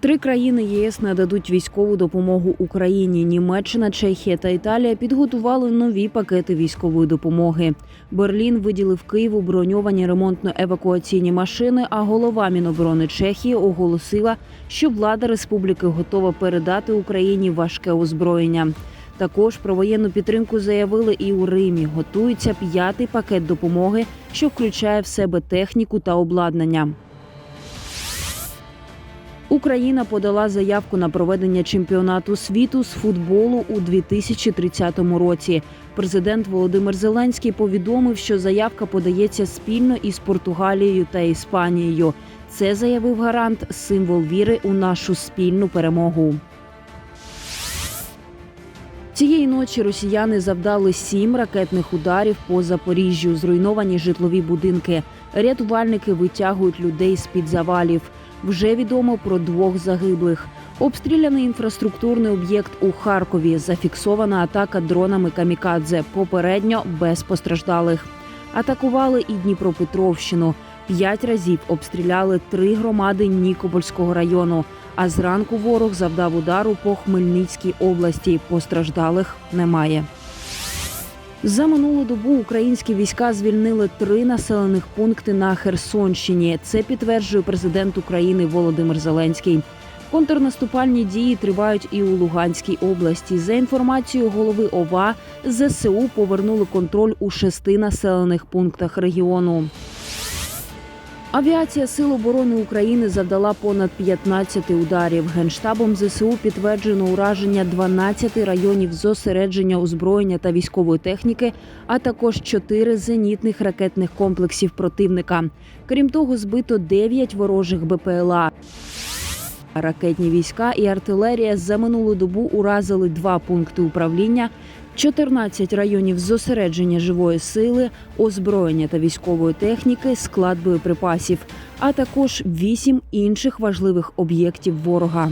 Три країни єС нададуть військову допомогу Україні. Німеччина, Чехія та Італія підготували нові пакети військової допомоги. Берлін виділив Києву броньовані ремонтно-евакуаційні машини. А голова Міноборони Чехії оголосила, що влада республіки готова передати Україні важке озброєння. Також про воєнну підтримку заявили і у Римі. Готується п'ятий пакет допомоги, що включає в себе техніку та обладнання. Україна подала заявку на проведення чемпіонату світу з футболу у 2030 році. Президент Володимир Зеленський повідомив, що заявка подається спільно із Португалією та Іспанією. Це заявив гарант символ віри у нашу спільну перемогу. Цієї ночі росіяни завдали сім ракетних ударів по Запоріжжю. Зруйновані житлові будинки. Рятувальники витягують людей з під завалів. Вже відомо про двох загиблих. Обстріляний інфраструктурний об'єкт у Харкові. Зафіксована атака дронами камікадзе. Попередньо без постраждалих. Атакували і Дніпропетровщину. П'ять разів обстріляли три громади Нікопольського району. А зранку ворог завдав удару по Хмельницькій області. Постраждалих немає. За минулу добу українські війська звільнили три населених пункти на Херсонщині. Це підтверджує президент України Володимир Зеленський. Контрнаступальні дії тривають і у Луганській області. За інформацією голови ОВА, ЗСУ повернули контроль у шести населених пунктах регіону. Авіація Сил оборони України завдала понад 15 ударів. Генштабом ЗСУ підтверджено ураження 12 районів зосередження озброєння та військової техніки, а також 4 зенітних ракетних комплексів противника. Крім того, збито 9 ворожих БПЛА. Ракетні війська і артилерія за минулу добу уразили два пункти управління, 14 районів зосередження живої сили, озброєння та військової техніки, склад боєприпасів, а також 8 інших важливих об'єктів ворога.